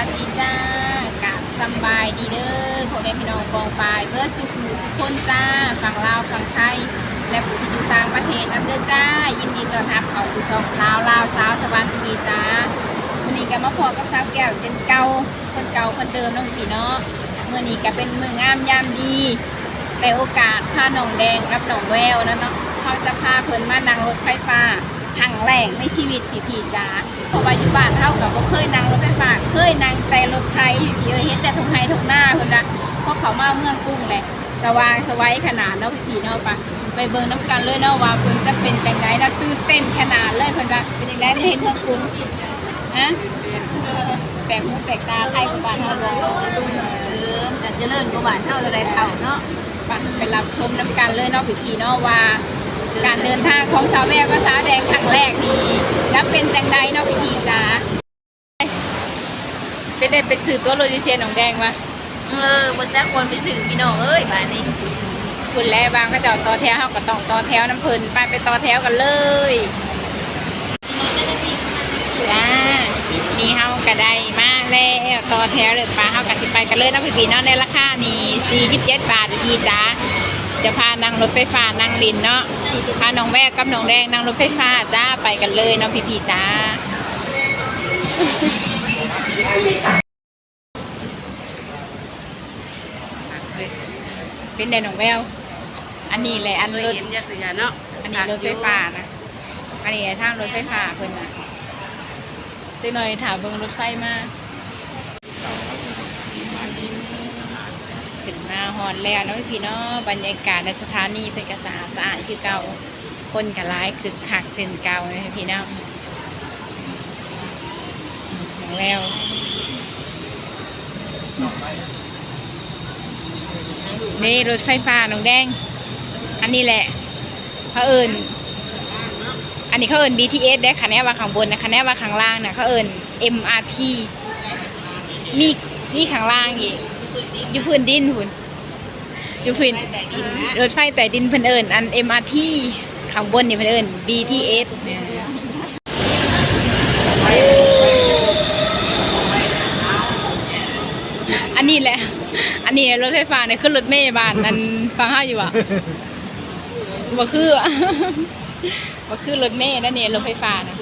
วัสดีจ้ากับสบายดีเด้อพ่อแม่พี่น้องกองปลายเบิร์ดสุขหูสุขคนจ้าฝั่งลาวฝั่งไทย และผู้ที่อยู่ต่างประเทศนับเด้อจ้า ยินดีต้อนรับเข้าสู่สองสาวลาวสาวสวรรค์ทีวีจ้าวันนี้ก็มาพอกับสาวแก้วเส้นเก่าคนเก่าคนเดิมน้องพี่เนาะเมื่อนี้ก็เป็นมืองามยามดี แต่โอกาสพาหนองแดงกับหนองแววนะเนาะเขาจะพาเพิ่นมานั่งรถไฟฟ้า ครั้งแรกในชีวิตพี่พี่ๆจ้าเพราะว่าอยู่บ้านเท่ากับบ่เคยนั่งรถไฟฟ้าเคยนั่งแต่รถไทยพี่พี่ๆเอ้ยเห็นแต่ทงไฮทงหน้าเพิ่นนะเพราะเขามาเมืองกรุงแหละจะวางสไว้ขนาดเนาะพี่พี่ๆเนาะปะไปเบิ่งน้ำกันเลยเนาะว่าเพิ่นจะเป็นจังไดนะตื่นเต้นขนาดเลยเพิ่นว่าเป็นจังไดได้เห็นเมืองกรุงฮะแปลกหูแปลกตาใครกับบ้านเฮาบ่เออแต่เจริญกว่าบ้านเท่าไรเท่าเนาะไปไปรับชมน้ำกันเลยเนาะพี่พีเนาะว่า การเดินทางของสาวแววก็สาวแดงครั้งแรกนี่แล้วเป็นจังใดเนาะพี่พีจ้าเป็นได้ไปสื่อตัวโลจิเซียนของแดงมาเออบนแจ้คนไปสื่อพี่น้องเอ้ยบ้านนี้คุณแล้วบางก็จะต่อแถวเฮาก็ต้องต่อแถวน้ำเพลินไปไปต่อแถวกันเลยจ้านี่เฮาก็ได้มาแล้วต่อแถวเลยปลาเฮาก็สิไปกันเลยเนาะพี่พีเนาะในราคานี่47บาทพี่พีจ้า จะพานั่งรถไฟฟ้านั่งลินเนาะพาน้องแววกับน้องแดงนั่งรถไฟฟ้าจ้าไปกันเลยเน้องพี่พีจ้าเป็นไดน้องแววอันนี้แหละอันรถเนาะอันนี้รถไฟฟ้านะอันนี้ทางรถไฟฟ้าเพิ่นนะจังหน่อยถามเบิ่งรถไฟมาขึ้น มาฮอนแล้วนะพี่เนาะบรรยากาศในสถานีเป็นกระสาสะอาดคือเก่าคนกับร้ายคึกคักเช่นเก่าเลยพี่น้องอืมอย่างแล้วนี่รถไฟฟ้าน้องแดง อันนี้แหละเขาเอิญอันนี้เขาเอิญ BTS ได้คะแนนว่าข้างบนนะคะแนนว่าข้างล่างนะเขาเอิญ MRT มีมีข้างล่างอีกอยู่พื้นดินหุ่น อยู่พื้นแต่ดินรถไฟใต้ดินเพิ่นเอิญอัน MRT ข้างบนนี่เพิ่นเอิญ BTS เนี่ยอันนี้แหละ อันนี้รถไฟฟ้าเนี่ยขึ้นรถเมล์บ้านอันฟังห้าอยู่อะบ่คืออะบ่คือรถเมล์นั่นนี่รถไฟฟ้านะ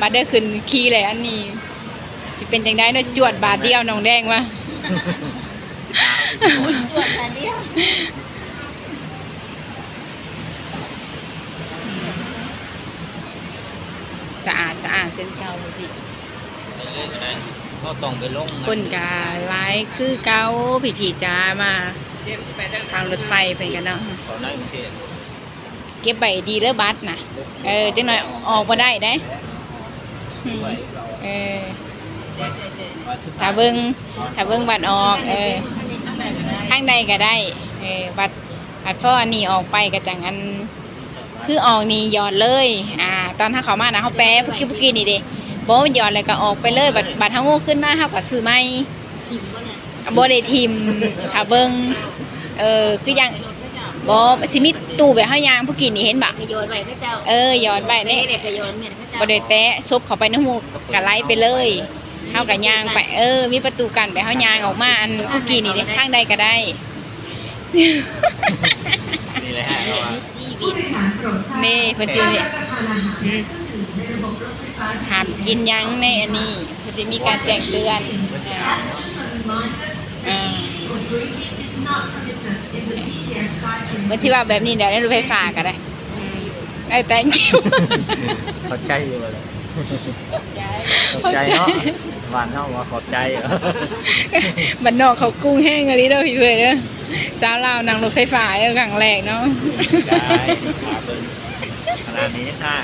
มาได้ขึ้นขี่เลยอันนี้ สิเป็นจังได้เนาะจวดบาทเดียวน้องแดงมา ตรวจแต่เดียวสะอาดสะอาดเช่นเก่าเลยพี่ก็ต้องไปลงคนกาหลายคือเก่าพี่ผีจ้ามาเช็มไปเด้อทางรถไฟเป็นกันเนาะเขาในกรุงเทพเก็บใบดีแล้วบัสนะเออจังหน่อยออกมาได้ได้อืมไว้เออว่าทุกถ้าเบิ้งถ้าเบิ้งบัตรออก เออ ข้างใดก็ได้เออบัตรบัตรพ่ออันนี้ออกไปก็จังอัน คือออกนี่หยอดเลย อ่า ตอนถ้าเขามานะเขาแปะพุกกี้พุกกี้นี่เด้บอกว่าหยอดเลยก็ออกไปเลย บัตรบัตรทั้งงูขึ้นมาเขาก็ซื้อไม่ทิมก็เนี่ยบ่ได้ทิมถ้าเบิ่งเออคือยังบ่สิมีตู้แบบเฮายางพุกกี้นี่เห็นบ่กระโยนไว้พระเจ้า เออหยอดไปเด็เด้กกระโยนเนี่ยพระเจ้าบ่ได้แตะซบเข้าไปในหูกะไลไปเลย เฮาก็ย่างไปเออ มีประตูกันไปเฮายางออกมาอันพุกกี้นี่เด้ทางใดก็ได้นี่เลยฮะเห็นชีวิตนี่เพิ่นสินี่อืมห้ามกินหยังในอันนี้เพิ่นสิมีการแจ้งเตือนอ่าอ่าเพิ่นสิว่าแบบนี้เดี๋ยวในรถไฟฟ้าก็ได้อืมได้ thank you ขอบใจอยู่เลยขอบใจเนาะ หวานเนาะว่าขอบใจเหรอบันนอกเขากุ้งแห้งอะไรเด้อพี่เพื่อนเด้อสาวลาวนั่งรถไฟฟ้าเด้อครั้งแรกเนาะได้ขาเบิ้งขนาดนี้ค่ะ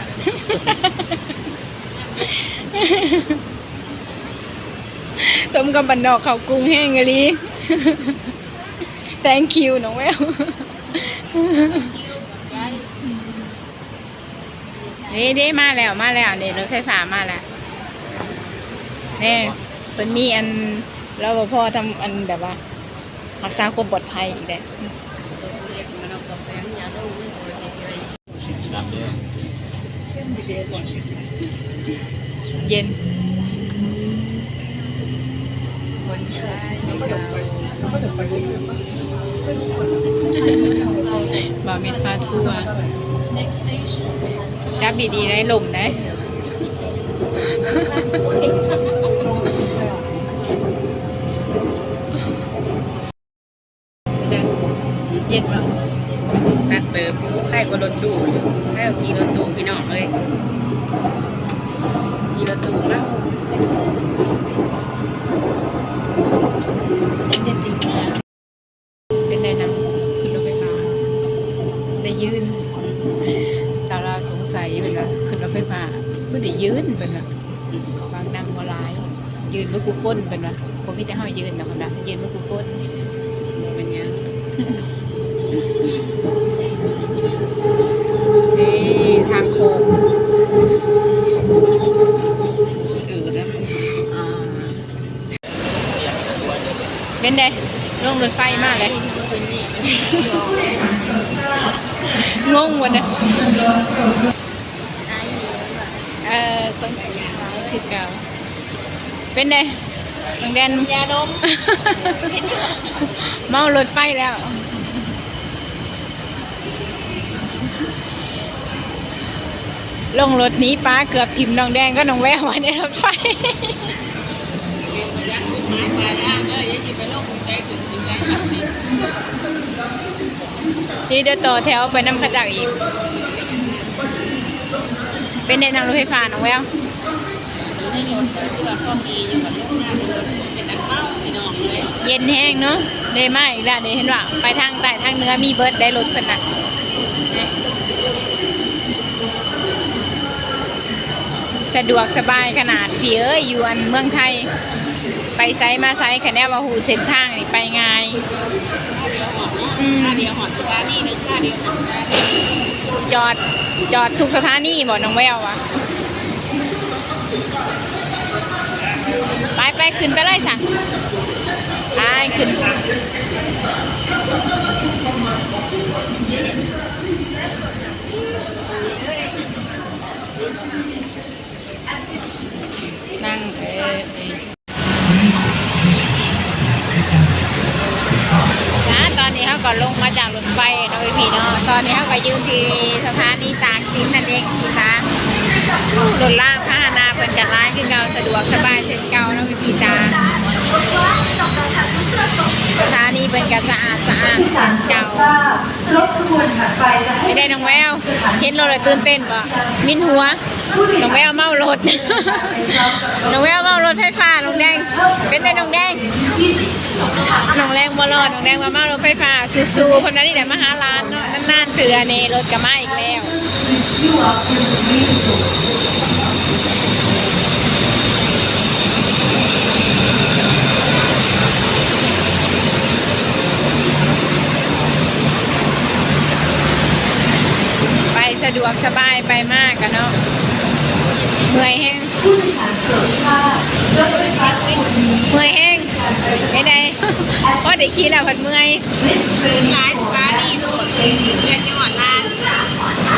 ต้มกับบันนอกเขากุ้งแห้งอะไร thank you น้องแววนี่เด้มาแล้วมาแล้วนี่รถไฟฟ้ามาแล้ว นี่เพิ่นมีอันเรปภทำอันแบบว่ารักษาความปลอดภัยอีกแล้เย็นคนใช้บ่เม็ดพาทัวร์จับดีๆได้ลมได้ เย็นป่ะนักเติมได้กว่ารถตู้ได้เอาขี่รถตู้พี่น้องเลยขี่รถตู้มาก เด็ดติดมาเป็นไดนำขึ้นรถไฟฟ้าได้ยืนสาวเราวสงสัยเป็นว่าขึ้นรถไฟฟ้าก็ได้ ยืนเป็นว่าบางนั่งมาลายยืนเมื่อกูก้นเป็นว่าผมพี่แต่ห้ายืนนะคนนะยืนเมื่อกูก้นเป็นยังนี่ทางโค้งเออแล้วมันอ่าเป็นไดลงรถไฟมากเลยเป็นนี่งงวันนะไอ้นี่แบบ เออคนคือเก่าเป็นไงน้องแดนยาดมเมารถไฟแล้วลงรถนี้ป้าเกือบทิมน้องแดงก็น้องแววไว้ในรถไฟนี่เดี๋ยวต่อแถวไปน้ำขจักอีก เป็นในนางรถไฟฟ้าน้องแววอยู่ในรถคือว่าข้อมีอยู่กับลูกหน้าเป็นรถเป็นอันเมาพี่น้องเลยเย็นแห้งเนาะได้มาอีกแล้วได้เห็นว่าไปทางใต้ทางเหนือมีเบิร์ดได้รถขนาดสะดวกสบายขนาดพี่เอ้ยอยู่อันเมืองไทย ไปไซมาไซคะแนนว่าหูเส้นทางนี่ไปง่ายค่าเดียวหอดเนาะอืมค่าเดียวหอดร้านนี่นึงค่าเดียวหอดร้านนี่ จอดจอดทุกสถานีบอกน้องแวววะไปไปขึ้นไปเลยสั่งไปขึ้นนั่งเออ อนนี้เขาก็ยืนที่สถานีตากสินนั่นเองพี่จ้ารถล่าพาหนะเป็นกันร้ายคือเก่าสะดวกสบายเช่นเก่าเนาะพี่จ้าสถานีเป็นกันสะอาดสะอาดเช่นเก่ารถขบวนถัดไปจะให้ไม่ได้น้องแววเห็นรถเลยตื่นเต้นป่ะมินหัวน้องแววเมารถน้องแววเมารถไฟฟ้าน้องแดง เป็นได้น้องแดงน้องแรง บ่รอดน้องแดงมามารถไฟฟ้าสู้ๆคนนั้นนี่แหละมาหาร้านเนาะนานๆเถื่อเนรถก็มาอีกแล้วไปสะดวกสบายไปมากกันเนาะเมื่อยแห้งผู้โดยสารโปรดทราบรถไฟฟ้าขบวนนี้เมื่อยแห้ง ไม่ได้เพราะเด็กขี่แล้วผัดเมื่อย This train ร้านร้านนี่โน่นเรียนจังหวัดร้าน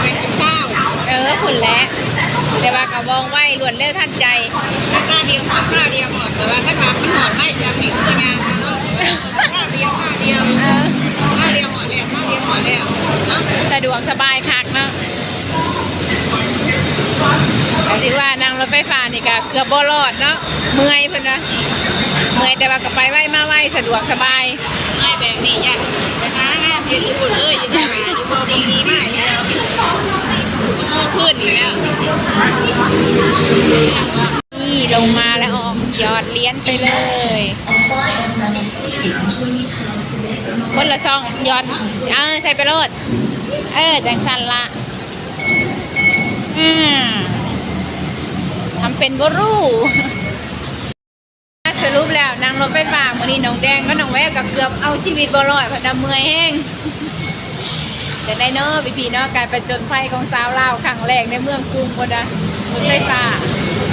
เป็นกับข้าวเออขุนแหล้วแต่ว่ากระบองไว้รวดเร็วทันใจแล้วข้าวเดียวหอดข้าวเดียวหอดแต่ว่าถ้าถามมันหอดไม่จะมีตัวยางเนาะข้าวเดียวข้าวเดียวเออข้าวเดียวหอดแล้วข้าวเดียวหอดแล้วเนาะสะดวกสบายคักเนาะแต่ที่ว่านั่งรถไฟฟ้านี่ก็เกือบบ่รอดเนาะเมื่อยเพิ่นนะ เมื่อยแต่ว่าก็ไปไวมาไวสะดวกสบายไม่แบบนี้ยันหาห้าเพียนอยู่บนเลยอยู่ที่หาอยู่บนดีดีมากอยู่แล้วขึ้นอยู่แล้วนี่ลงมาแล้วออกยอดเลี้ยนไปเลยคนละซองยอดเออใส่ไปโลดเออจังสันละอ่าทำเป็นบรู้ นางรถไฟฟ้ามือนี้น้องแดงก็น้องแววกับเกือบเอาชีวิตบรอดเพราะดำเมื่อยแห้งแต่ได้เนาะพี่พีเนาะการประจนภัยของสาวลาวครั้งแรกในเมืองกรุงบนนะรถไฟฟ้า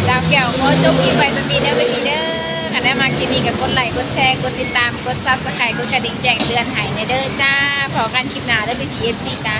ดาวแก้วขอจบคลิปไปสตีเด้อพี่พีเด้อค่ะได้มาคลิปนี้ก็กดไลค์กดแชร์กดติดตามกดซับสไครต์กดกระดิ่งแจ้งเตือนให้ในเด้อจ้าพอกันคลิปหน้าเด้อพี่พีเอฟซีจ้า